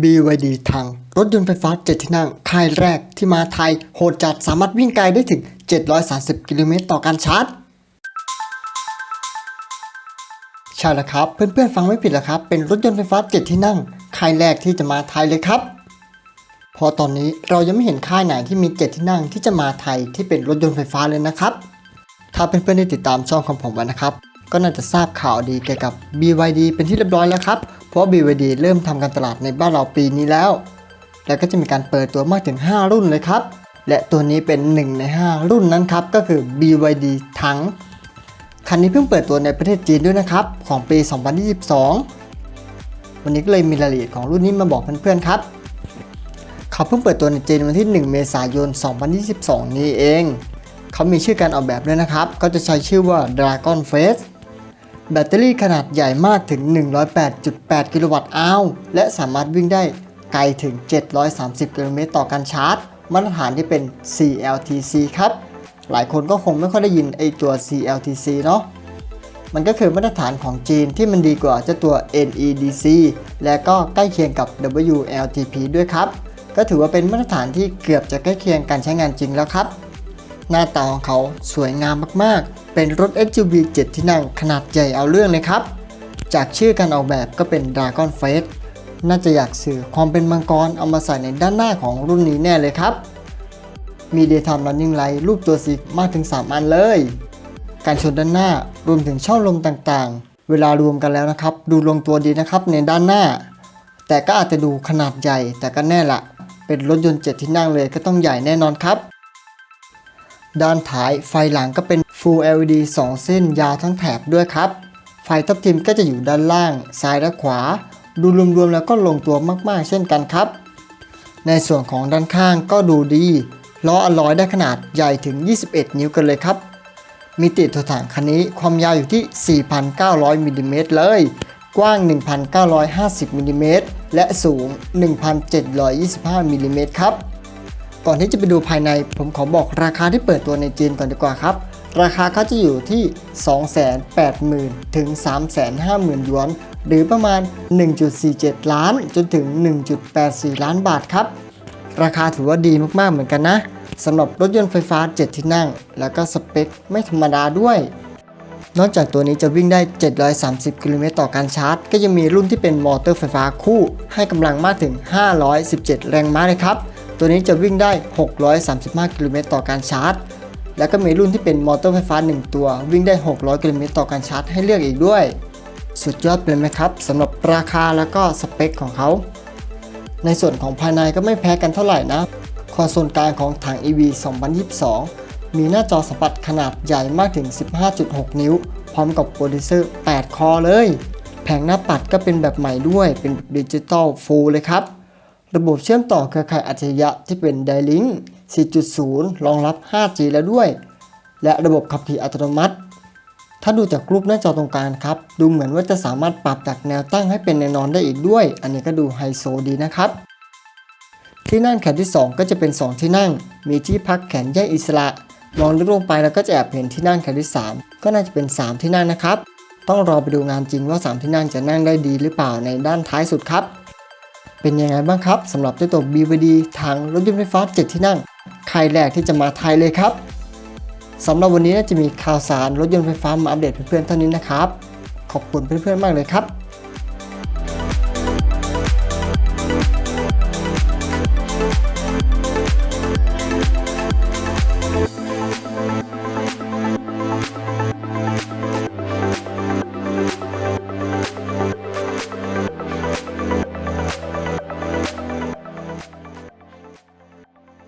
BYD ทางรถยนต์ไฟฟ้า 7 ที่นั่งค่ายแรกที่มาไทย โหดจัดสามารถวิ่งไกลได้ถึง 730 กิโลเมตรต่อการชาร์จ ใช่แล้วครับ เพื่อนๆฟังไม่ผิดแล้วครับ เป็นรถยนต์ไฟฟ้า 7 ที่นั่ง ค่ายแรกที่จะมาไทยเลยครับเพราะตอนนี้เรายังไม่เห็นค่ายไหนที่มี 7 ที่นั่งที่จะมาไทยที่เป็นรถยนต์ไฟฟ้าเลยนะครับ ถ้าเพื่อนๆได้ติดตามช่องของผมไว้นะครับ ก็น่าจะทราบข่าวดีเกี่ยวกับ BYD เป็นที่เรียบร้อยแล้วครับ เพราะ BYD เริ่มทำการตลาดในบ้านเราปีนี้แล้ว แล้วก็จะมีการเปิดตัวมากถึง 5 รุ่นเลยครับ และตัวนี้เป็น 1 ใน 5 รุ่นนั้นครับ ก็คือ BYD ทั้ง คันนี้เพิ่งเปิดตัวในประเทศจีนด้วยนะครับ ของปี 2022 วันนี้ก็เลยมีรายละเอียดของรุ่นนี้มาบอกเพื่อนๆครับ เขาเพิ่งเปิดตัวในจีนวันที่ 1 เมษายน 2022 นี้เอง เขามีชื่อการออกแบบด้วยนะครับ ก็จะใช้ชื่อว่า Dragon Face แบตเตอรี่ขนาดใหญ่มากถึง 108.8 กิโลวัตต์อาวและสามารถวิ่งได้ไกลถึง 730 กิโลเมตรต่อการชาร์จ มาตรฐานที่เป็น CLTC ครับ หลายคนก็คงไม่ค่อยได้ยินไอตัว CLTC เนาะมันก็คือมาตรฐานของจีนที่มันดีกว่าเจ้าตัว NEDC และก็ใกล้เคียงกับ WLTP ด้วยครับ ก็ถือว่าเป็นมาตรฐานที่เกือบจะใกล้เคียงการใช้งานจริงแล้วครับ หน้าตาของเขาสวยงามมากๆ เป็นรถ SUV 7 ที่นั่งขนาดใหญ่เอาเรื่องเลยครับ จากชื่อการออกแบบก็เป็น Dragon Face น่าจะอยากสื่อความเป็นมังกรเอามาใส่ในด้านหน้าของรุ่นนี้แน่เลยครับ มี Daytime Running Light รูปตัวสีมากถึง 3 อันเลย การชนด้านหน้ารวมถึงช่องลมต่างๆ เวลารวมกันแล้วนะครับ ดูลงตัวดีนะครับในด้านหน้า แต่ก็อาจจะดูขนาดใหญ่แต่ก็แน่ละ เป็นรถยนต์ 7 ที่นั่งเลยก็ต้องใหญ่แน่นอนครับ ด้านท้ายไฟหลังก็เป็น Full LED 2 เส้นยาวทั้งแถบด้วยครับ ไฟทับทิมก็จะอยู่ด้านล่าง ซ้ายและขวา ดูรวมๆแล้วก็ลงตัวมากๆ เช่นกันครับ ในส่วนของด้านข้างก็ดูดีล้ออลลอยได้ขนาดใหญ่ถึง 21 นิ้วกันเลยครับ มิติตัวถังคันนี้ความยาวอยู่ที่ 4,900มิลลิเมตรเลย กว้าง 1,950มิลลิเมตรและสูง 1,725มิลลิเมตรครับ ก่อนที่จะไปดูภายใน ผมขอบอกราคาที่เปิดตัวในจีนก่อนดีกว่าครับ ราคาเขาจะอยู่ที่ 280,000 ถึง 350,000 หยวน หรือประมาณ 1.47 ล้านจนถึง 1.84 ล้านบาทครับ ราคาถือว่าดีมากๆเหมือนกันนะสำหรับรถยนต์ไฟฟ้า 7 ที่นั่ง แล้วก็สเปคไม่ธรรมดาด้วย นอกจากตัวนี้จะวิ่งได้ 730 กิโลเมตรต่อการชาร์จ ก็ยังมีรุ่นที่เป็นมอเตอร์ไฟฟ้าคู่ ให้กำลังมากถึง 517 แรงม้าเลยครับ ตัวนี้จะวิ่งได้ 635 กิโลเมตรต่อการชาร์จ แล้วก็มีรุ่นที่เป็นมอเตอร์ไฟฟ้า 1 ตัว วิ่งได้ 600 กิโลเมตรต่อการชาร์จให้เลือกอีกด้วย สุดยอดไปเลยไหมครับสำหรับราคาแล้วก็สเปคของเขา ในส่วนของภายในก็ไม่แพ้กันเท่าไหร่นะ คอนโซลกลางของถัง EV 2022 มีหน้าจอสัมผัสขนาดใหญ่มากถึง 15.6 นิ้ว พร้อมกับโปรดิวเซอร์ 8 คอเลย แผงหน้าปัดก็เป็นแบบใหม่ด้วยเป็นดิจิตอลฟูลเลยครับ ระบบเชื่อมต่อเครือข่ายอัจฉริยะที่เป็น D-Link 4.0 รองรับ 5G แล้วด้วย และระบบขับขี่อัตโนมัติ ถ้าดูจากรูปหน้าจอตรงกลางครับ ดูเหมือนว่าจะสามารถปรับจากแนวตั้งให้เป็นแนวนอนได้อีกด้วย อันนี้ก็ดูไฮโซดีนะครับ ที่นั่งแขนที่ 2 ก็จะเป็น 2 ที่นั่ง มีที่พักแขนแยกอิสระมองลึกลงไปแล้วก็จะแอบเห็นที่นั่งแขนที่ 3 ก็น่าจะเป็น 3 ที่นั่งนะครับ ต้องรอไปดูงานจริงว่า 3 ที่นั่งจะนั่งได้ดีหรือเปล่าในด้านท้ายสุดครับ เป็นยังไงบ้างครับสำหรับเจ้าตัว BVD ทางรถยนต์ไฟฟ้า 7 ที่นั่งใครแรกที่จะมาไทยเลยครับสำหรับวันนี้น่าจะมีข่าวสารรถยนต์ไฟฟ้ามาอัปเดตเพื่อนๆเท่านี้นะครับ ขอบคุณเพื่อนๆมากเลยครับ